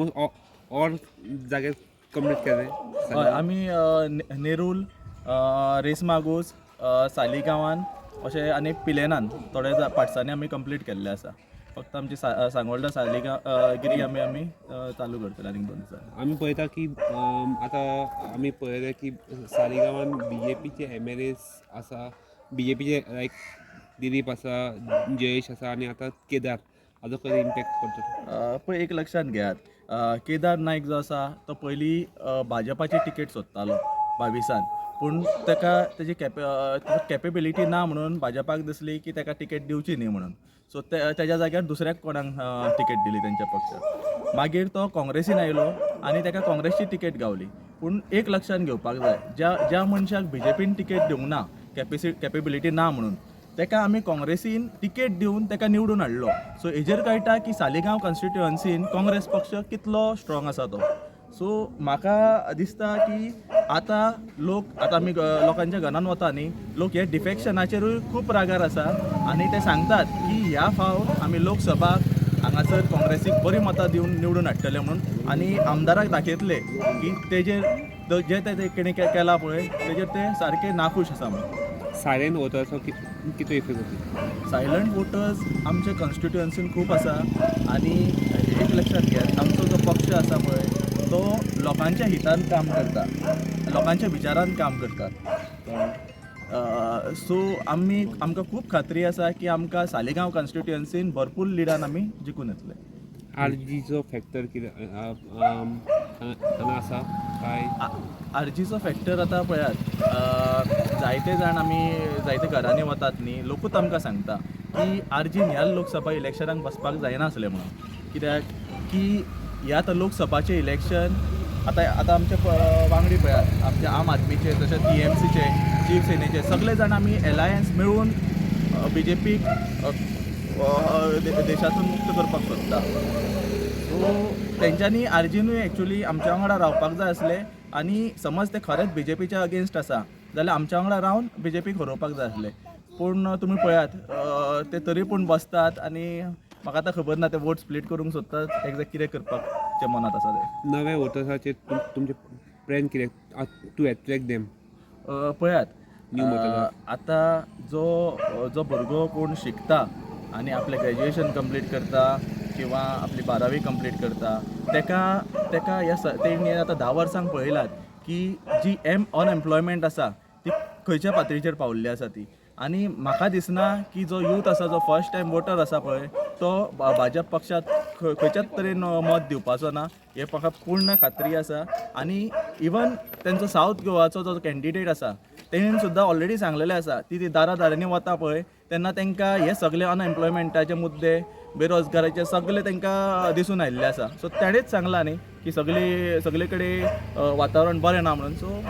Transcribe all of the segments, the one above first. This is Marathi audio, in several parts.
ऑलमोस्ट ऑल जागे कंप्लीट केले हय आमी ने- नेरूल अ, रेसमागूस अ, सालिगांवान अशें आनी पिलेनान थोडे जा- पार्ट्सांनी आमी कंप्लीट केल्ले आसा फक्त आमची सा अ, सांगोळडा सालिगांव अ, गिरी आमी आमी अ, चालू करतले आनीक दोन दिसांनी आमी पळयता की अम, आतां आमी पळयलें की सालिगांवान बी जे पीचे एम एल एस आसा बी जे पीचे लायक दिलीप आसा जयेश आसा आनी आतां केदार. हाजो खंय इम्पॅक्ट अ, पळय एक लक्षात घेयात केदार नायक जो आसा तो पयलीं भाजपाची तिकेट सोदतालो बावीसान पूण ताका तेजी कॅपे कॅपेबिलिटी ना म्हणून भाजपाक दिसली की ताका तिकेट दिवची न्ही म्हणून. सो ते तेज्या जाग्यार दुसऱ्याक कोणाक तिकेट दिली तेंच्या पक्षाक मागीर तो काँग्रेसीन आयलो आनी ताका काँग्रेसची तिकेट गावली. पूण एक लक्षांत घेवपाक जाय ज्या ज्या मनशाक बी जे पीन तिकेट दिवंक ना कॅपेसि कॅपेबिलिटी ना म्हणून ताका आमी काँग्रेसीन तिकेट दिवन ताका निवडून हाडलो. सो हेजेर कळटा की सालिगांव कॉन्स्टिट्युअन्सीन काँग्रेस पक्ष कितलो स्ट्रॉंग आसा तो. सो म्हाका दिसता की आतां लोक आतां आमी लोकांच्या घरान वता न्ही लोक हे डिफेक्शनाचेरूय खूब रागार आसा आनी ते सांगतात की ह्या फावट आमी लोकसभाक हांगासर काँग्रेसीक बरी मतां दिवन निवडून हाडटले म्हणून आनी आमदाराक दाखयतले की तेजेर जे ते केणी के- केलां पळय तेजेर ते सारके नाखूश आसा म्हणून. सायलेंट वोटर्सो कितलो इफेक्ट जातलो सायलंट वोटर्स आमच्या कॉन्स्टिट्युएन्सीन खूब आसा आनी एक लक्षात घेयात आमचो जो पक्ष आसा पळय तो लोकांच्या हितान काम करता लोकांच्या विचारान काम करता. सो आमी आमकां खूब खात्री आसा की आमकां सालिगांव कॉन्स्टिट्युएन्सीन भरपूर लिडान आमी जिखून येतले. आर जीचो फॅक्टर कितें आसा काय? आरजीचो फॅक्टर आतां पळयात जायते जाण आमी जायते घरांनी वतात न्ही लोकूच आमकां सांगता की आरजीन ह्या लोकसभा इलेक्शनाक बसपाक जायनासलें म्हणून. कित्याक? की ह्या आतां लोकसभाचें इलेक्शन आतां आतां आमचे वांगडी पळयात आमचे आम आदमीचे तशेंच टी एम सीचे शिवसेनेचे सगळे जाण आमी एलायन्स मेळून बी जे पीक देशातून मुक्त करपाक सोदता. सो तेंच्यांनी आर्जीनूय एक्चुली आमच्या वांगडा रावपाक जाय आसले आनी समज ते खरेंच बी जे पीच्या अगेन्स्ट आसा जाल्यार आमच्या वांगडा रावन बी जे पीक हरोवपाक जाय आसले पूण तुमी पळयात ते तरी पूण बसतात आनी म्हाका आतां खबर ना ते वोट स्प्लीट करूंक सोदतात एक्झॅक्ट कितें करपाक जे मनात आसा ते नव्या वोटर्साचेर तुम तुमचे प्लॅन कितें टू एट्रॅक्ट देम. पळयात आतां जो जो भुरगो कोण शिकता आनी आपलें ग्रॅज्युएशन कंप्लीट करता किंवा आपली बारावी कंप्लीट करता तेका तेका ह्या तेणी आतां धा वर्सांक पळयलात की जी एम अनएम्प्लॉयमेंट आसा ती खंयच्या पातळीचेर पावल्ली आसा ती. आनी म्हाका दिसना की जो यूथ आसा जो फर्स्ट टायम वोटर आसा पळय तो भाजप पक्षात खंयच्याच तरेन मत दिवपाचो ना हे म्हाका पूर्ण खात्री आसा. आनी इवन तेंचो सावथ गोवाचो जो कॅन्डिडेट आसा तेणेन सुद्दां ऑलरेडी सांगलेलें आसा ती ती दारा दारांनी वता पळय तेन्ना तांकां हे सगळे अनएम्प्लॉयमेंटाचे मुद्दे बेरोजगाराचे सगळे तांकां दिसून आयिल्ले आसा. सो ताणेंच सांगलां न्ही की सगळी सगळे कडेन वातावरण बरें ना म्हणून. सो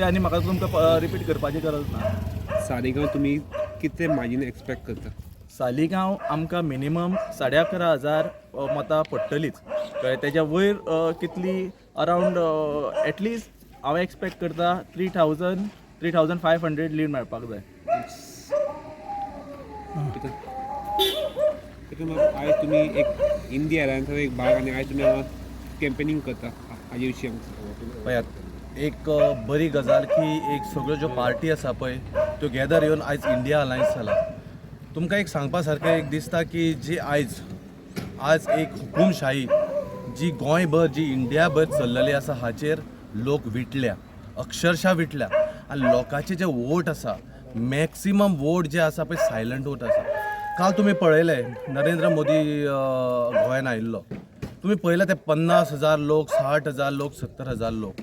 ते आनी म्हाका तुमकां रिपीट करपाची गरज ना सालिगांव तुमी कितले मार्जीन एक्सपेक्ट करता? सालिगांव आमकां मिनिमम साडे अकरा हजार मतां पडटलीच कळ्ळें तेज्या वयर कितली अरावंड एटलिस्ट हांव एक्सपेक्ट करता three thousand three thousand five hundred lead मेळपाक जाय. आयज तुमी एक इंडी एलायन्साचो एक भाग आनी आयज तुमी कॅम्पेनींग करता हाजे विशीं. पळयात एक बरी गजाल की एक सगळ्यो ज्यो पार्टी आसा पळय त्यो गॅदर येवन आयज इंडिया अलायन्स जाला तुमकां एक सांगपा सारकें एक दिसता की जी आयज आज एक हुकुमशाही जी गोंयभर जी इंडियाभर चललेली आसा हाचेर लोक विटल्या अक्षरशा विटल्या. आनी लोकांचे जे वोट आसा मॅक्सिमम वोट जे आसा पळय सायलंट वोट आसा काल तुमी पळयले नरेंद्र मोदी गोंयान आयिल्लो. तुमी पळयले ते पन्नास हजार लोक साठ हजार लोक सत्तर हजार लोक.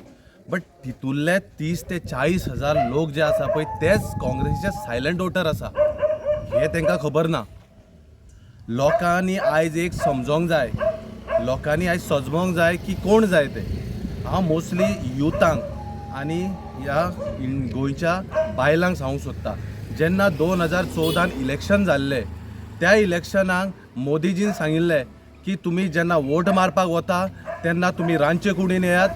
बट तितूंतले तीस ते चाळीस हजार लोक जे आसा पळय तेच काँग्रेसीचे सायलंट वोटर आसा हे तांकां खबर ना. लोकांनी आयज एक समजोंक जाय. लोकांनी आयज सजमोंक जाय की कोण जाय ते. हांव मोस्टली युथांक आनी ह्या गोंयच्या बायलांक सांगूंक सोदता. जेन्ना दोन हजार चवदान इलेक्शन जाल्लें त्या इलेक्शनाक मोदीजीन सांगिल्लें की तुमी जेन्ना वोट मारपाक वता तेन्ना तुमी रांदचे कुडीन येयात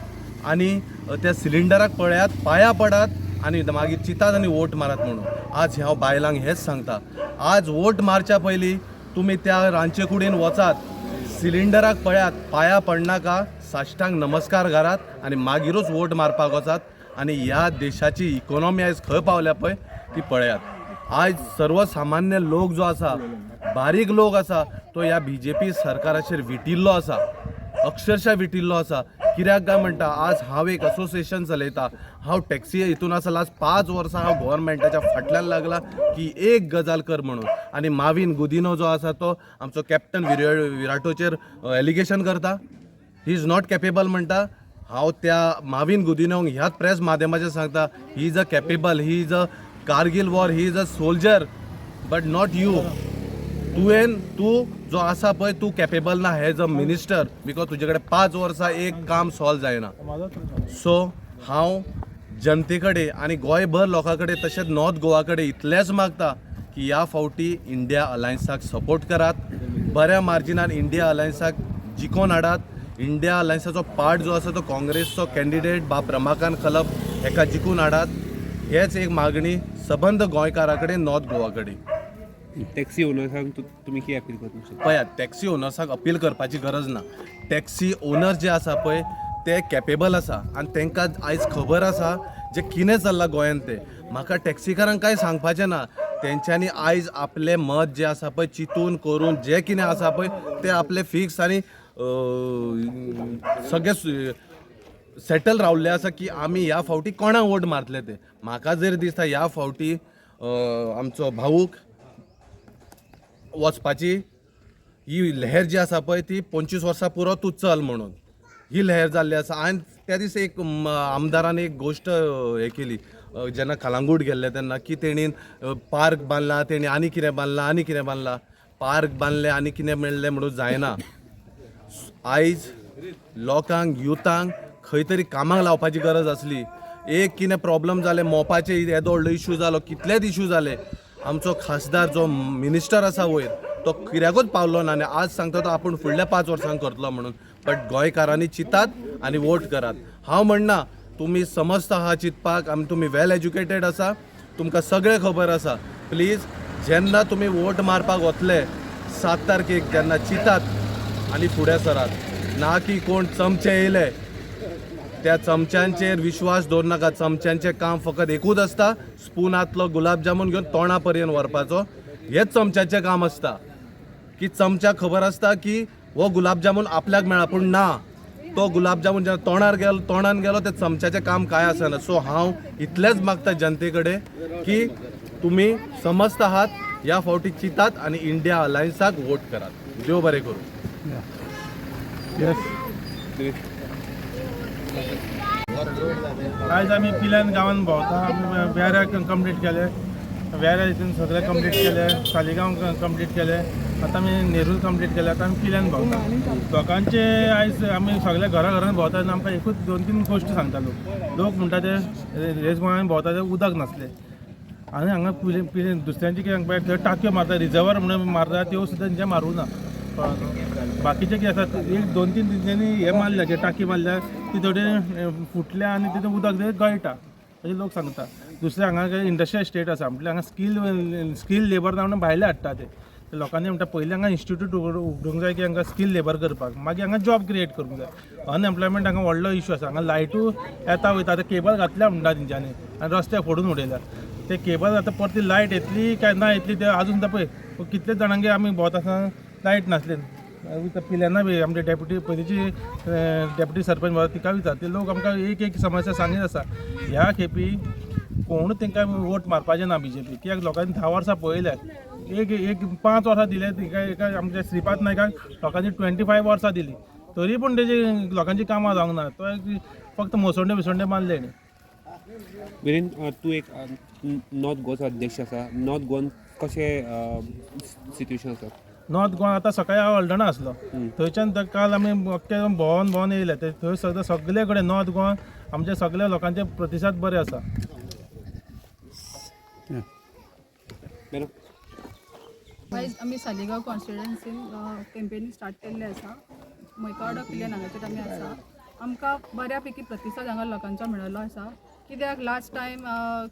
आनी त्या सिलिंडराक पळयात पांयां पडात आनी मागीर चितात आनी वोट मारात म्हणून. आज हांव बायलांक हेंच सांगता. आज वोट मारच्या पयलीं तुमी त्या रांदचे कुडीन वचात सिलिंडराक पळयात पाया पडनाका साश्टांक नमस्कार घालात आनी मागीरूच वोट मारपाक वचात आनी ह्या देशाची इकॉनॉमी आयज खंय पावल्या पळय? ती पळयात. आयज सर्वसामान्य लोक जो आसा बारीक लोक आसा तो ह्या बी जे पी सरकाराचेर विटिल्लो आसा. अक्षरशः विटिल्लो आसा. कित्याक काय म्हणटा आज हांव एक असोसिएशन चलयता हांव टॅक्सी हितून आसा लास्ट पांच वर्सां हांव गोवोरमेंटाच्या फाटल्यान लागला की एक गजाल कर म्हणून. आनी माविन गुदिनो जो आसा तो आमचो कॅप्टन विरा विराटोचेर एलिगेशन करता. ही इज नॉट कॅपेबल म्हणटा हांव त्या माविन गुदिनोक ह्याच प्रेस माध्यमाचेर सांगता he is a capable he is a Kargil war he is a soldier but not you तुवें तूं जो आसा पळय तूं कॅपेबल ना एज अ मिनिस्टर बिकॉज तुजे कडेन पांच वर्सां एक काम सॉल्व जायना सो हांव जनते कडेन आनी गोंयभर लोकां कडेन तशेंच नॉर्थ गोवा कडेन इतलेंच मागता की ह्या फावटी इंडिया अलायन्साक सपोर्ट करात. बऱ्या मार्जिनान इंडिया अलायन्साक जिखोन हाडात. इंडिया अलायन्साचो पार्ट जो आसा तो काँग्रेसचो कॅन्डिडेट बाब रमाकांत खलप हेका जिखून हाडात. हेच एक मागणी सबंद गोंयकारा कडेन नॉर्थ गोवा कडेन टॅक्सी ओनर्सांक तुमी कितें अपील करपाक शकता. पळयात टॅक्सी ओनर्साक अपील करपाची गरज ना. टॅक्सी ओनर जे आसा पळय ते कॅपेबल आसा आनी तांकां आयज खबर आसा जे कितें चल्लां गोंयांत ते. म्हाका टॅक्सीकारांक कांय सांगपाचें ना तेंच्यांनी आयज आपलें मत जें आसा पळय चिंतून करून जें कितें आसा पळय तें आपलें फिक्स आनी अं, सगळें सेटल रावल्लें आसा की आमी ह्या फावटी कोणाक वोट मारतले ते. म्हाका जर दिसता ह्या फावटी आमचो भाऊक वचपाची ही लहर जी आसा पळय ती पंचवीस वर्सां पुरो तूं चल म्हणून. ही लहर जाल्ली आसा. हांवें त्या दीस एक आमदारान एक गोश्ट हें हे केली. जेन्ना कलांगूट गेल्ले तेन्ना की तेणीन पार्क बांदला तेणी आनी कितें बांदलां आनी कितें बांदलां. पार्क बांदलें आनी कितें मेळ्ळें म्हणून जायना. आयज लोकांक युथांक खंय तरी कामाक लावपाची गरज आसली. एक कितें प्रॉब्लम जालें मोपाचे येदो व्हडलो इशू जालो कितलेच इशू जाले. आमचो खासदार जो मिनिस्टर आसा वयर तो कित्याकूच पावलो ना आनी आज सांगता तो आपूण फुडल्या पांच वर्सांक करतलो म्हणून. बट गोंयकारांनी चिंतात आनी वोट करात. हांव म्हणना तुमी समस्त आहा चिंतपाक आमी तुमी वेल एज्युकेटेड आसा तुमकां सगळें खबर आसा प्लीज जेन्ना तुमी वोट मारपाक वतले सात तारखेक जेन्ना चिंतात आनी फुडें सरात. ना की कोण चमचे येयले त्या चमच्यांचेर विश्वास दवरू नाका. चमच्यांचें काम फकत एकूच आसता स्पुनांतलो गुलाब जामून घेवन तोंडा पर्यंत व्हरपाचो हेच चमच्याचें काम आसता की चमच्याक खबर आसता की हो गुलाब जामून आपल्याक मेळा पूण ना. तो गुलाब जामून जेन्ना तोंडार गेलो तोंडान गेलो ते चमच्याचें काम कांय आसना सो हांव इतलेंच मागता जनते कडेन की तुमी समस्त आहात ह्या फावटी चिंतात आनी इंडिया अलायन्साक वोट करात. देव बरें करूं. आयज आमी पिल्यान गांवान भोंवता. आमी वेऱ्याक कंप्लीट केले वेऱ्या हितून सगळे कंप्लीट केले सालिगांव कंप्लीट केले आतां आमी नेरूल कंप्लीट केले आतां आमी पिल्यान भोंवता. लोकांचे आयज आमी सगळे घरा घरान भोंवता. तेन्ना आमकां एकूच दोन तीन गोश्टी सांगता लोक. लोक म्हणटा ते रेस गोंयान भोंवता ते उदक नासले. आनी हांगा पिले पिले दुसऱ्यांचे कितें पळय थंय टाकयो मारता. रिजर्वर म्हणून मारता. त्यो सुद्दां तेंचे मारूं ना. बाकीचे कितें आसा एक दोन तीन दिसांनी हे मारल्या जे टाकी मारल्या ती थोडी फुटल्या आनी तिथं उदक ते गळटा. अशें लोक सांगता दुसरे हांगा इंडस्ट्रियल स्टेट आसा म्हणजे हांगा स्कील स्कील लेबर ना म्हणून भायले हाडटा ते. लोकांनी म्हणटा पयलीं हांगा इन्स्टिट्यूट उगडूंक जाय की हांगा स्कील लेबर करपाक. मागीर हांगा जॉब क्रिएट करूंक जाय. अनएम्प्लॉयमेंट हांगा व्हडलो इशू आसा हांगा लायटू येता वयता आतां केबल घातल्या म्हणटा तेंच्यांनी आनी रस्ते फोडून उडयल्या. ते केबल आतां परती लायट येतली काय ना येतली ते आजून सुद्दां पळय. कितले जाणांगे आमी भोंवता आसा लायट नासले. पिल्यांना बी आमचे डेप्युटी पयलींची डेप्युटी सरपंच भोंवता तिका विचार ते लोक आमकां एक एक समस्या सांगीत आसा ह्या खेपी कोणूच तांकां वोट मारपाचें ना बी जे पी कित्याक लोकांनी धा वर्सां पळयल्या एक एक पांच वर्सां दिले तिका एका आमच्या श्रीपाद नायकाक लोकांनी ट्वेंटी फायव वर्सां दिली. तरी पूण तेजी लोकांची कामां जावंक ना तो एक फक्त मोसोंडे बिसोंडे बांदले न्ही. विरेन तूं एक नॉर्थ गोवाचो अध्यक्ष आसा नॉर्थ गोवन कशें सिट्युएशन आसा नॉर्थ गोवा आतां सकाळी हांव हल्डणा आसलो थंयच्यान तर काल आमी अख्खे भोंवोन भोंवोन येयले. ते थंय सगळे सगळे कडेन नॉर्थ गोवा आमचे सगळे लोकांचे प्रतिसाद बरे आसा. आयज आमी सालिगांव कॉन्स्टिट्युएन्सीन कॅम्पेनींग स्टार्ट केल्लें आसा. मैकावडा पिलेन हांगाचेर आमी आसा. आमकां बऱ्यापैकी प्रतिसाद हांगा लोकांचो मेळिल्लो आसा. कित्याक लास्ट टायम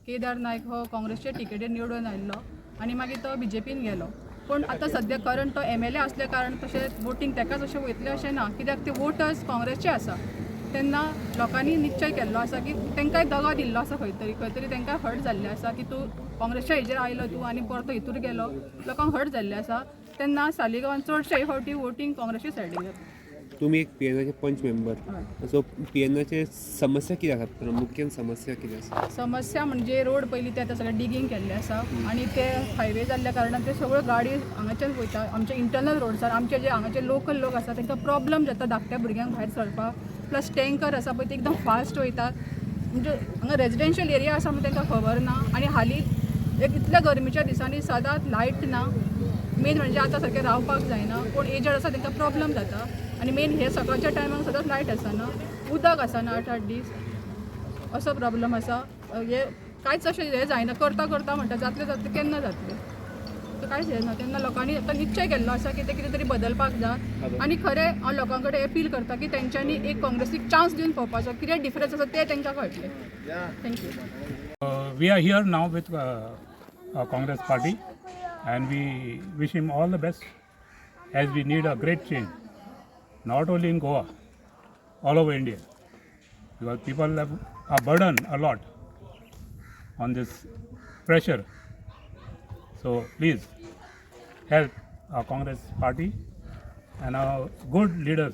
केदार नायक हो काँग्रेसचे टिकेटीर निवडून आयिल्लो आनी मागीर तो बी जे पीन गेलो. पूण आतां सद्या करंट तो एम एल ए असल्या कारण तशें वोटींग तेकाच अशें वयतलें अशें ना कित्याक ते वोटर्स काँग्रेसचे आसा तेन्ना लोकांनी निश्चय केल्लो आसा की तेंकांय दगो दिल्लो आसा खंय तरी खंय तरी तेंकां हर्ट जाल्लें आसा की तूं काँग्रेसच्या हेजेर आयलो तूं आनी परतो हितूर गेलो. लोकांक हट जाल्लें आसा तेन्ना सालिगांवान चडशे फावटी वोटींग काँग्रेसची सायडीन जाता तुम्ही एक पी एनाचे पंच मेंबर सो पी एनाचे समस्या कितें आसात प्रामुख्यान समस्या कितें आसा समस्या म्हणजे रोड पयलीं ते आतां सगळें डिगींग केल्लें आसा आनी ते हायवे जाल्ल्या कारणान ते सगळ्यो गाडी हांगाच्यान वयता आमचे इंटरनल रोड्सार आमचे जे हांगाचे लोकल लोक आसा तांकां प्रॉब्लम जाता धाकट्या भुरग्यांक भायर सरपाक प्लस टँकर आसा पळय ते एकदम फास्ट वयता म्हणजे हांगा रेजिडेन्शियल एरिया आसा म्हणून तांकां खबर ना. आनी हालीं एक इतल्या गरमेच्या दिसांनी सदांच लायट ना. मेन म्हणजे आतां सारकें रावपाक जायना. कोण एजड आसा तांकां प्रॉब्लम जाता. आनी मेन हे सकाळच्या टायमाक सदांच लायट आसना उदक आसना आठ आठ दीस असो प्रॉब्लेम आसा हे कांयच अशें हें जायना करता करता म्हणटा जातलें जातलें केन्ना जातलें. कांयच हें ना तेन्ना लोकांनी आतां निश्चय केल्लो आसा की ते कितें तरी बदलपाक जाय आनी खरें हांव लोकां कडेन अपील करता की तेंच्यांनी एक काँग्रेसीक चान्स दिवन पळोवपाचो कितें डिफरन्स आसा तें तेंच्या कळटलें thank you here now with uh, our Congress party, and we wish him all the best, as we need a great change, not only in Goa, all over India. Because people have, a burden a lot on this pressure. So please help our Congress party and our good leaders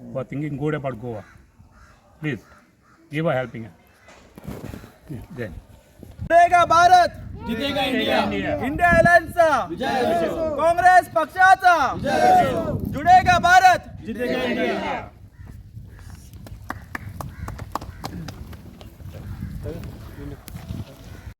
who are thinking good about Goa. Please give a helping hand. Yeah. Then. Bharat! जितेगा इंडिया. इंडिया अलायन्सचा. काँग्रेस पक्षाचा. जुडेगा भारत. जितेगा इंडिया.